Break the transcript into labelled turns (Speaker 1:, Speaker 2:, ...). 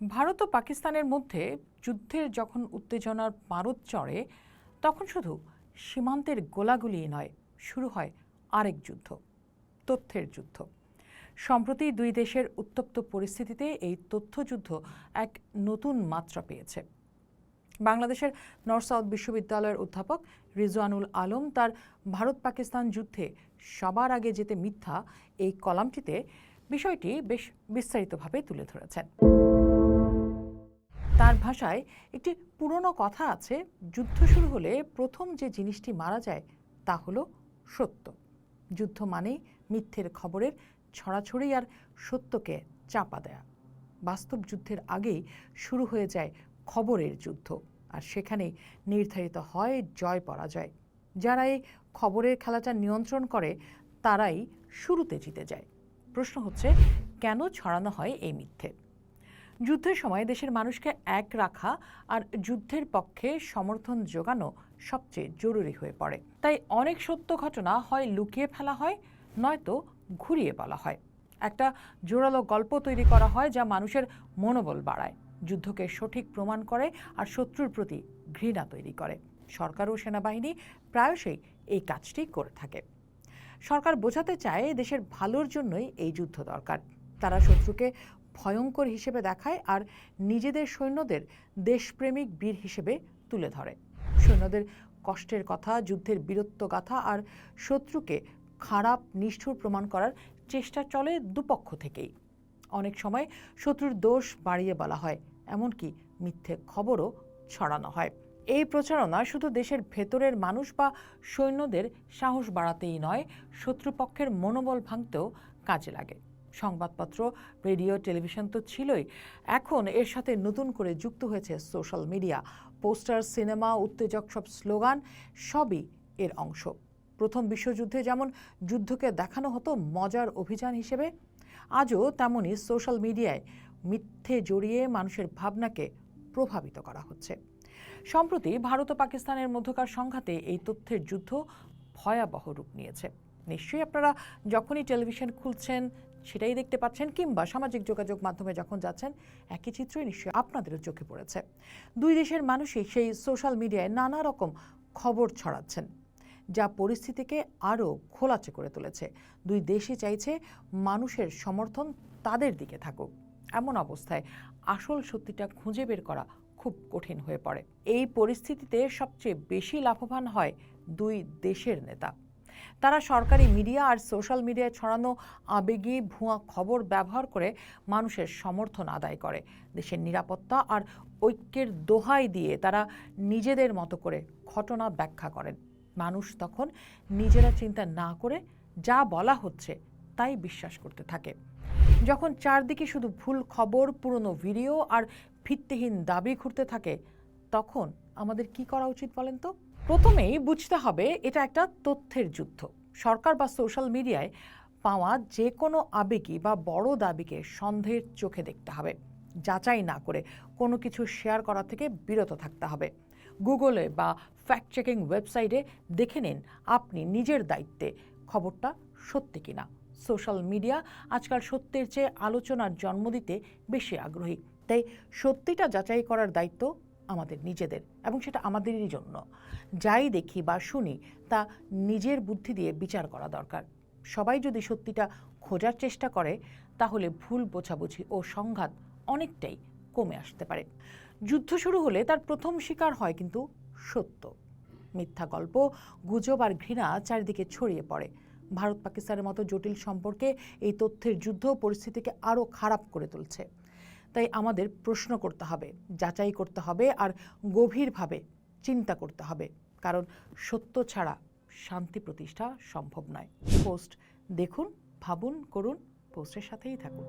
Speaker 1: ভারত ও পাকিস্তানের মধ্যে যুদ্ধের যখন উত্তেজনার পারদ চড়ে, তখন শুধু সীমান্তের গোলাগুলি নয়, শুরু হয় আরেক যুদ্ধ, তথ্যের যুদ্ধ। সম্প্রতি দুই দেশের উত্তপ্ত পরিস্থিতিতে এই তথ্যযুদ্ধ এক নতুন মাত্রা পেয়েছে। বাংলাদেশের নর্থ সাউথ বিশ্ববিদ্যালয়ের অধ্যাপক রিজওয়ানুল আলম তার ভারত পাকিস্তান যুদ্ধে সবার আগে যেতে মিথ্যা এই কলামটিতে বিষয়টি বেশ বিস্তারিতভাবে তুলে ধরেছেন। তার ভাষায় একটি পুরনো কথা আছে, যুদ্ধ শুরু হলে প্রথম যে জিনিসটি মারা যায় তা হলো সত্য। যুদ্ধ মানেই মিথ্যের খবরের ছড়াছড়ি আর সত্যকে চাপা দেয়া। বাস্তব যুদ্ধের আগেই শুরু হয়ে যায় খবরের যুদ্ধ, আর সেখানেই নির্ধারিত হয় জয় পরাজয়। যারা এই খবরের খেলাটা নিয়ন্ত্রণ করে, তারাই শুরুতে জিতে যায়। প্রশ্ন হচ্ছে, কেন ছড়ানো হয় এই মিথ্যে? যুদ্ধের সময় দেশের মানুষকে এক রাখা আর যুদ্ধের পক্ষে সমর্থন যোগানো সবচেয়ে জরুরি হয়ে পড়ে। তাই অনেক সত্য ঘটনা হয় লুকিয়ে ফেলা হয়, নয়তো ঘুরিয়ে বলা হয়। একটা জোরালো গল্প তৈরি করা হয় যা মানুষের মনোবল বাড়ায়, যুদ্ধকে সঠিক প্রমাণ করে আর শত্রুর প্রতি ঘৃণা তৈরি করে। সরকার ও সেনাবাহিনী প্রায়শই এই কাজটি করে থাকে। সরকার বোঝাতে চায় দেশের ভালোর জন্যই এই যুদ্ধ দরকার। তারা শত্রুকে ভয়ঙ্কর হিসেবে দেখায় আর নিজেদের সৈন্যদের দেশপ্রেমিক বীর হিসেবে তুলে ধরে। সৈন্যদের কষ্টের কথা, যুদ্ধের বীরত্ব গাথা আর শত্রুকে খারাপ, নিষ্ঠুর প্রমাণ করার চেষ্টা চলে দুপক্ষ থেকেই। অনেক সময় শত্রুর দোষ বাড়িয়ে বলা হয়, এমনকি মিথ্যে খবরও ছড়ানো হয়। এই প্রচারণা শুধু দেশের ভেতরের মানুষ বা সৈন্যদের সাহস বাড়াতেই নয়, শত্রুপক্ষের মনোবল ভাঙতেও কাজে লাগে। সংবাদপত্র, রেডিও, টেলিভিশন তো ছিলই। এখন এর সাথে নতুন করে যুক্ত হয়েছে সোশ্যাল মিডিয়া। পোস্টার, সিনেমা, উত্তেজক সব স্লোগান, সবই এর অংশ। প্রথম বিশ্বযুদ্ধে যেমন যুদ্ধকে দেখানো হতো মজার অভিযান হিসেবে, আজও তেমনই সোশ্যাল মিডিয়ায় মিথ্যে জড়িয়ে মানুষের ভাবনাকে প্রভাবিত করা হচ্ছে। সম্প্রতি ভারত ও পাকিস্তানের মধ্যকার সংঘাতে এই তথ্যের যুদ্ধ ভয়াবহ রূপ নিয়েছে। নিশ্চয়ই আপনারা যখনই টেলিভিশন খুলছেন সেটাই দেখতে পাচ্ছেন, কিংবা সামাজিক যোগাযোগ মাধ্যমে যখন যাচ্ছেন, একই চিত্রই নিশ্চয়ই আপনাদেরও চোখে পড়েছে। দুই দেশের মানুষই সেই সোশ্যাল মিডিয়ায় নানা রকম খবর ছড়াচ্ছেন, যা পরিস্থিতিকে আরও খোলাচে করে তুলেছে। দুই দেশই চাইছে মানুষের সমর্থন তাদের দিকে থাকুক। এমন অবস্থায় আসল সত্যিটা খুঁজে বের করা খুব কঠিন হয়ে পড়ে। এই পরিস্থিতিতে সবচেয়ে বেশি লাভবান হয় দুই দেশের নেতা। তারা সরকারি মিডিয়া আর সোশ্যাল মিডিয়ায় ছড়ানো আবেগী ভুয়া খবর ব্যবহার করে মানুষের সমর্থন আদায় করে। দেশের নিরাপত্তা আর ঐক্যের দোহাই দিয়ে তারা নিজেদের মতো করে ঘটনা ব্যাখ্যা করেন। মানুষ তখন নিজেরা চিন্তা না করে যা বলা হচ্ছে তাই বিশ্বাস করতে থাকে। যখন চারদিকে শুধু ভুল খবর, পুরনো ভিডিও আর ভিত্তিহীন দাবি ঘুরতে থাকে, তখন আমাদের কি করা উচিত বলেন তো? প্রথমেই বুঝতে হবে এটা একটা তথ্যের যুদ্ধ। সরকার বা সোশ্যাল মিডিয়ায় পাওয়া যে কোনো আবেগী বা বড় দাবিকে সন্দেহের চোখে দেখতে হবে। যাচাই না করে কোনো কিছু শেয়ার করা থেকে বিরত থাকতে হবে। গুগলে বা ফ্যাক্ট চেকিং ওয়েবসাইটে দেখে নিন আপনি নিজের দায়িত্বে খবরটা সত্যি কিনা। সোশ্যাল মিডিয়া আজকাল সত্যের চেয়ে আলোচনার জন্ম দিতে বেশি আগ্রহী। তাই সত্যিটা যাচাই করার দায়িত্ব আমাদের নিজেদের এবং সেটা আমাদেরই জন্য। যাই দেখি বা শুনি, তা নিজের বুদ্ধি দিয়ে বিচার করা দরকার। সবাই যদি সত্যিটা খোঁজার চেষ্টা করে, তাহলে ভুল বোঝাবুঝি ও সংঘাত অনেকটাই কমে আসতে পারে। যুদ্ধ শুরু হলে তার প্রথম শিকার হয় কিন্তু সত্য। মিথ্যা গল্প, গুজব আর ঘৃণা চারিদিকে ছড়িয়ে পড়ে। ভারত পাকিস্তানের মতো জটিল সম্পর্কে এই তথ্যের যুদ্ধ পরিস্থিতিকে আরও খারাপ করে তুলছে। তাই আমাদের প্রশ্ন করতে হবে, যাচাই করতে হবে আর গভীরভাবে চিন্তা করতে হবে। কারণ সত্য ছাড়া শান্তি প্রতিষ্ঠা সম্ভব নয়। পোস্ট দেখুন ভাবুন করুন পোস্টের সাথেই থাকুন।